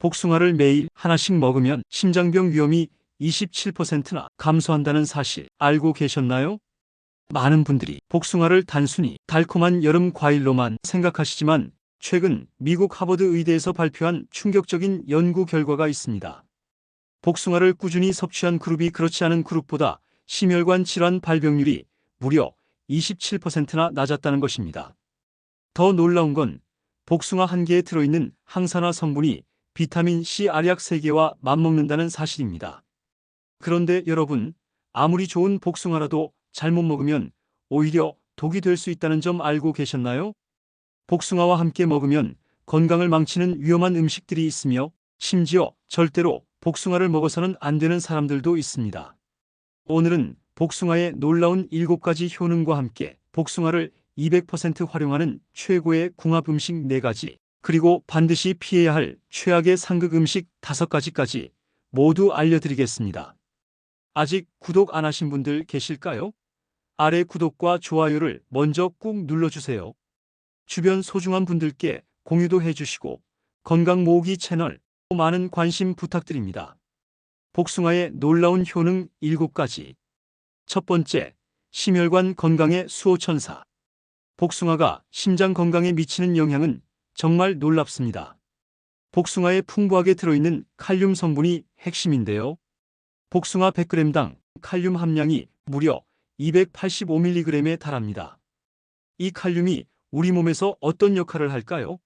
복숭아를 매일 하나씩 먹으면 심장병 위험이 27%나 감소한다는 사실 알고 계셨나요? 많은 분들이 복숭아를 단순히 달콤한 여름 과일로만 생각하시지만 최근 미국 하버드 의대에서 발표한 충격적인 연구 결과가 있습니다. 복숭아를 꾸준히 섭취한 그룹이 그렇지 않은 그룹보다 심혈관 질환 발병률이 무려 27%나 낮았다는 것입니다. 더 놀라운 건 복숭아 한 개에 들어있는 항산화 성분이 비타민 C 알약 3개와 맞먹는다는 사실입니다. 그런데 여러분, 아무리 좋은 복숭아라도 잘못 먹으면 오히려 독이 될 수 있다는 점 알고 계셨나요? 복숭아와 함께 먹으면 건강을 망치는 위험한 음식들이 있으며 심지어 절대로 복숭아를 먹어서는 안 되는 사람들도 있습니다. 오늘은 복숭아의 놀라운 7가지 효능과 함께 복숭아를 200% 활용하는 최고의 궁합 음식 4가지, 그리고 반드시 피해야 할 최악의 상극 음식 5가지까지 모두 알려드리겠습니다. 아직 구독 안 하신 분들 계실까요? 아래 구독과 좋아요를 먼저 꾹 눌러주세요. 주변 소중한 분들께 공유도 해주시고 건강 모으기 채널 많은 관심 부탁드립니다. 복숭아의 놀라운 효능 7가지. 첫 번째, 심혈관 건강의 수호천사. 복숭아가 심장 건강에 미치는 영향은 정말 놀랍습니다. 복숭아에 풍부하게 들어있는 칼륨 성분이 핵심인데요. 복숭아 100g당 칼륨 함량이 무려 285mg에 달합니다. 이 칼륨이 우리 몸에서 어떤 역할을 할까요?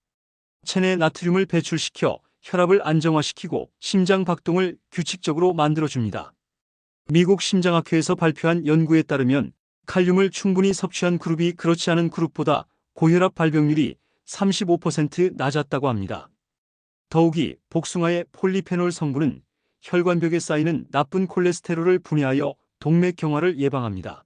체내 나트륨을 배출시켜 혈압을 안정화시키고 심장 박동을 규칙적으로 만들어줍니다. 미국 심장학회에서 발표한 연구에 따르면 칼륨을 충분히 섭취한 그룹이 그렇지 않은 그룹보다 고혈압 발병률이 35% 낮았다고 합니다. 더욱이 복숭아의 폴리페놀 성분은 혈관벽에 쌓이는 나쁜 콜레스테롤을 분해하여 동맥 경화를 예방합니다.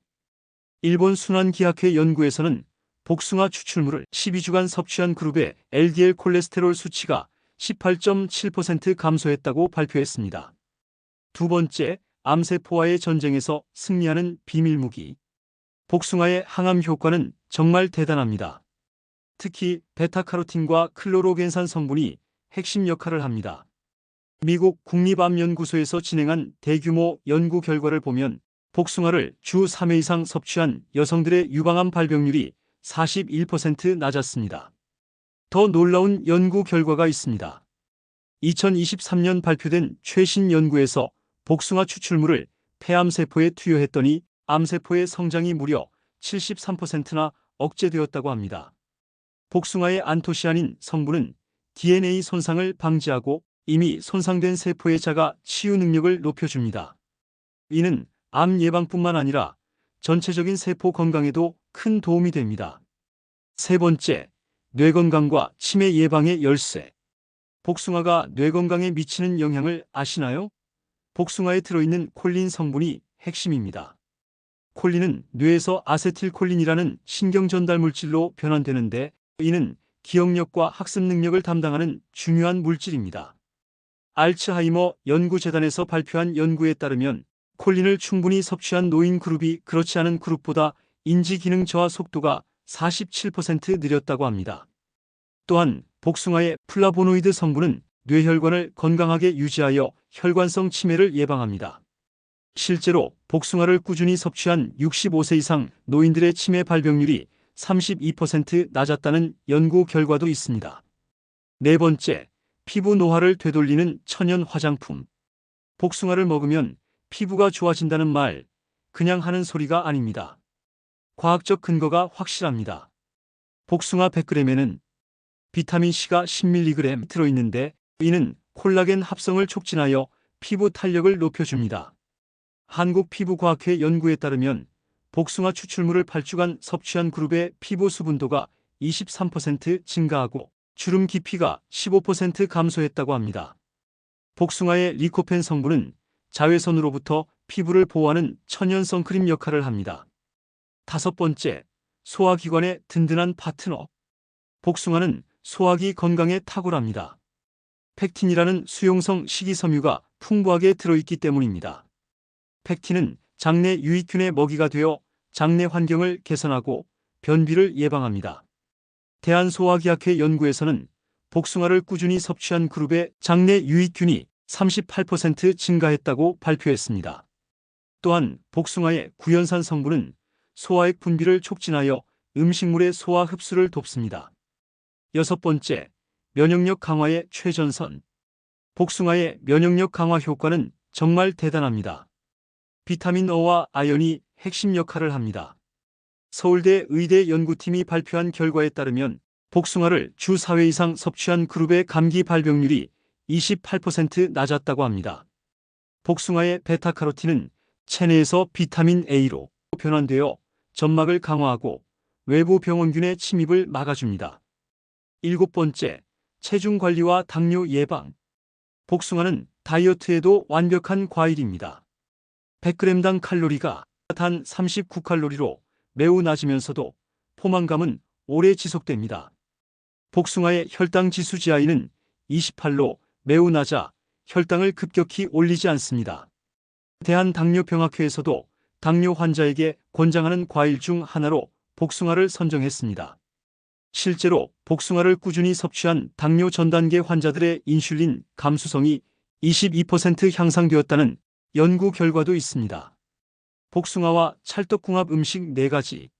일본 순환기학회 연구에서는 복숭아 추출물을 12주간 섭취한 그룹의 LDL 콜레스테롤 수치가 18.7% 감소했다고 발표했습니다. 두 번째, 암세포와의 전쟁에서 승리하는 비밀 무기. 복숭아의 항암 효과는 정말 대단합니다. 특히 베타카로틴과 클로로겐산 성분이 핵심 역할을 합니다. 미국 국립암연구소에서 진행한 대규모 연구 결과를 보면 복숭아를 주 3회 이상 섭취한 여성들의 유방암 발병률이 41% 낮았습니다. 더 놀라운 연구 결과가 있습니다. 2023년 발표된 최신 연구에서 복숭아 추출물을 폐암세포에 투여했더니 암세포의 성장이 무려 73%나 억제되었다고 합니다. 복숭아의 안토시아닌 성분은 DNA 손상을 방지하고 이미 손상된 세포의 자가 치유 능력을 높여줍니다. 이는 암 예방뿐만 아니라 전체적인 세포 건강에도 큰 도움이 됩니다. 세 번째, 뇌 건강과 치매 예방의 열쇠. 복숭아가 뇌 건강에 미치는 영향을 아시나요? 복숭아에 들어있는 콜린 성분이 핵심입니다. 콜린은 뇌에서 아세틸콜린이라는 신경 전달 물질로 변환되는데 이는 기억력과 학습 능력을 담당하는 중요한 물질입니다. 알츠하이머 연구재단에서 발표한 연구에 따르면 콜린을 충분히 섭취한 노인 그룹이 그렇지 않은 그룹보다 인지 기능 저하 속도가 47% 느렸다고 합니다. 또한 복숭아의 플라보노이드 성분은 뇌혈관을 건강하게 유지하여 혈관성 치매를 예방합니다. 실제로 복숭아를 꾸준히 섭취한 65세 이상 노인들의 치매 발병률이 32% 낮았다는 연구 결과도 있습니다. 네 번째, 피부 노화를 되돌리는 천연 화장품. 복숭아를 먹으면 피부가 좋아진다는 말, 그냥 하는 소리가 아닙니다. 과학적 근거가 확실합니다. 복숭아 100g에는 비타민C가 10mg 들어있는데 이는 콜라겐 합성을 촉진하여 피부 탄력을 높여줍니다. 한국피부과학회 연구에 따르면 복숭아 추출물을 8주간 섭취한 그룹의 피부 수분도가 23% 증가하고 주름 깊이가 15% 감소했다고 합니다. 복숭아의 리코펜 성분은 자외선으로부터 피부를 보호하는 천연 선크림 역할을 합니다. 다섯 번째, 소화기관의 든든한 파트너. 복숭아는 소화기 건강에 탁월합니다. 팩틴이라는 수용성 식이섬유가 풍부하게 들어있기 때문입니다. 팩틴은 장내 유익균의 먹이가 되어 장내 환경을 개선하고 변비를 예방합니다. 대한소화기학회 연구에서는 복숭아를 꾸준히 섭취한 그룹의 장내 유익균이 38% 증가했다고 발표했습니다. 또한 복숭아의 구연산 성분은 소화액 분비를 촉진하여 음식물의 소화 흡수를 돕습니다. 여섯 번째, 면역력 강화의 최전선. 복숭아의 면역력 강화 효과는 정말 대단합니다. 비타민 O와 아연이 핵심 역할을 합니다. 서울대 의대 연구팀이 발표한 결과에 따르면 복숭아를 주 4회 이상 섭취한 그룹의 감기 발병률이 28% 낮았다고 합니다. 복숭아의 베타카로틴은 체내에서 비타민 A로 변환되어 점막을 강화하고 외부 병원균의 침입을 막아줍니다. 일곱 번째, 체중 관리와 당뇨 예방. 복숭아는 다이어트에도 완벽한 과일입니다. 100g당 칼로리가 단 39칼로리로 매우 낮으면서도 포만감은 오래 지속됩니다. 복숭아의 혈당 지수 GI는 28로 매우 낮아 혈당을 급격히 올리지 않습니다. 대한당뇨병학회에서도 당뇨 환자에게 권장하는 과일 중 하나로 복숭아를 선정했습니다. 실제로 복숭아를 꾸준히 섭취한 당뇨 전단계 환자들의 인슐린 감수성이 22% 향상되었다는 연구 결과도 있습니다. 복숭아와 찰떡궁합 음식 4가지.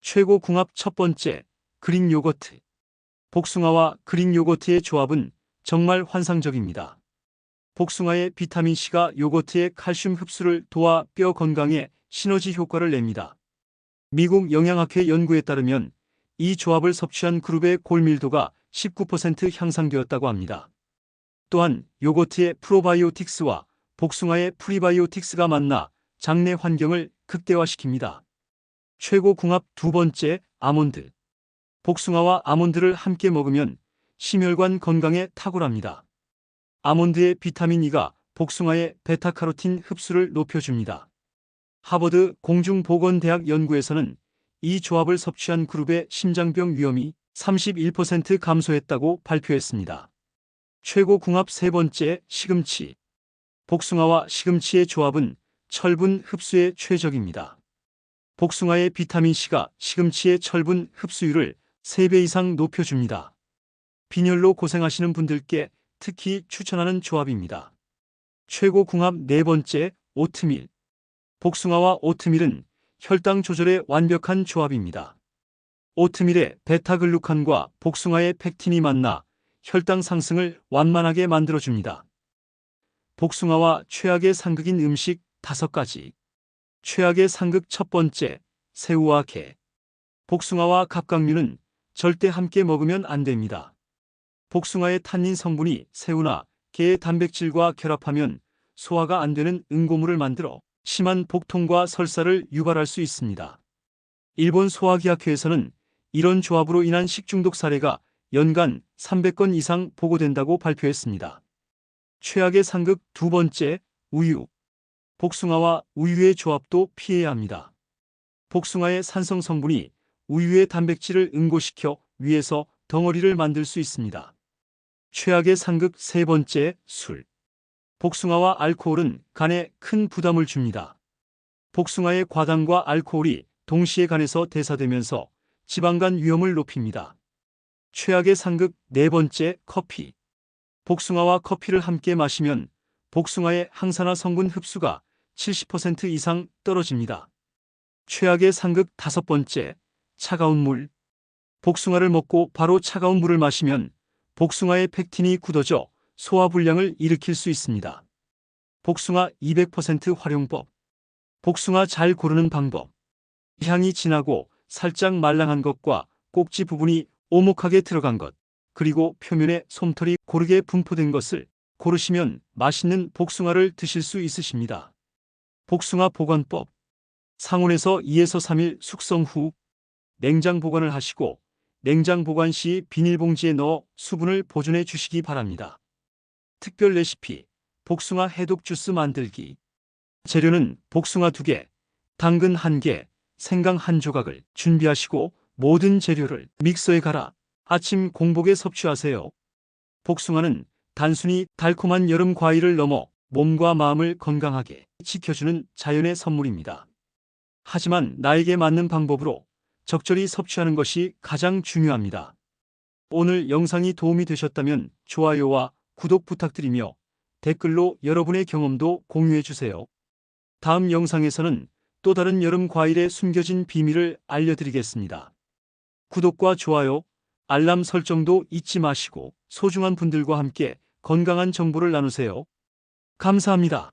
최고 궁합 첫 번째, 그릭 요거트. 복숭아와 그릭 요거트의 조합은 정말 환상적입니다. 복숭아의 비타민C가 요거트의 칼슘 흡수를 도와 뼈 건강에 시너지 효과를 냅니다. 미국 영양학회 연구에 따르면 이 조합을 섭취한 그룹의 골밀도가 19% 향상되었다고 합니다. 또한 요거트의 프로바이오틱스와 복숭아의 프리바이오틱스가 만나 장내 환경을 극대화시킵니다. 최고 궁합 두 번째, 아몬드. 복숭아와 아몬드를 함께 먹으면 심혈관 건강에 탁월합니다. 아몬드의 비타민 E가 복숭아의 베타카로틴 흡수를 높여줍니다. 하버드 공중보건대학 연구에서는 이 조합을 섭취한 그룹의 심장병 위험이 31% 감소했다고 발표했습니다. 최고 궁합 세 번째 시금치. 복숭아와 시금치의 조합은 철분 흡수에 최적입니다. 복숭아의 비타민C가 시금치의 철분 흡수율을 3배 이상 높여줍니다. 빈혈로 고생하시는 분들께 특히 추천하는 조합입니다. 최고 궁합 네 번째 오트밀. 복숭아와 오트밀은 혈당 조절에 완벽한 조합입니다. 오트밀의 베타글루칸과 복숭아의 팩틴이 만나 혈당 상승을 완만하게 만들어줍니다. 복숭아와 최악의 상극인 음식 다섯 가지. 최악의 상극 첫 번째, 새우와 게. 복숭아와 갑각류는 절대 함께 먹으면 안 됩니다. 복숭아의 탄닌 성분이 새우나 게의 단백질과 결합하면 소화가 안 되는 응고물을 만들어 심한 복통과 설사를 유발할 수 있습니다. 일본 소화기학회에서는 이런 조합으로 인한 식중독 사례가 연간 300건 이상 보고된다고 발표했습니다. 최악의 상극 두 번째, 우유. 복숭아와 우유의 조합도 피해야 합니다. 복숭아의 산성 성분이 우유의 단백질을 응고시켜 위에서 덩어리를 만들 수 있습니다. 최악의 상극 세 번째, 술. 복숭아와 알코올은 간에 큰 부담을 줍니다. 복숭아의 과당과 알코올이 동시에 간에서 대사되면서 지방간 위험을 높입니다. 최악의 상극 네 번째 커피. 복숭아와 커피를 함께 마시면 복숭아의 항산화 성분 흡수가 70% 이상 떨어집니다. 최악의 상극 다섯 번째 차가운 물. 복숭아를 먹고 바로 차가운 물을 마시면 복숭아의 팩틴이 굳어져 소화불량을 일으킬 수 있습니다. 복숭아 200% 활용법. 복숭아 잘 고르는 방법. 향이 진하고 살짝 말랑한 것과 꼭지 부분이 오목하게 들어간 것, 그리고 표면에 솜털이 고르게 분포된 것을 고르시면 맛있는 복숭아를 드실 수 있으십니다. 복숭아 보관법. 상온에서 2에서 3일 숙성 후 냉장 보관을 하시고 냉장 보관 시 비닐봉지에 넣어 수분을 보존해 주시기 바랍니다. 특별 레시피 복숭아 해독 주스 만들기 재료는 복숭아 2개, 당근 1개, 생강 1조각을 준비하시고 모든 재료를 믹서에 갈아 아침 공복에 섭취하세요. 복숭아는 단순히 달콤한 여름 과일을 넘어 몸과 마음을 건강하게 지켜주는 자연의 선물입니다. 하지만 나에게 맞는 방법으로 적절히 섭취하는 것이 가장 중요합니다. 오늘 영상이 도움이 되셨다면 좋아요와 구독 부탁드리며 댓글로 여러분의 경험도 공유해주세요. 다음 영상에서는 또 다른 여름 과일의 숨겨진 비밀을 알려드리겠습니다. 구독과 좋아요 알람 설정도 잊지 마시고 소중한 분들과 함께 건강한 정보를 나누세요. 감사합니다.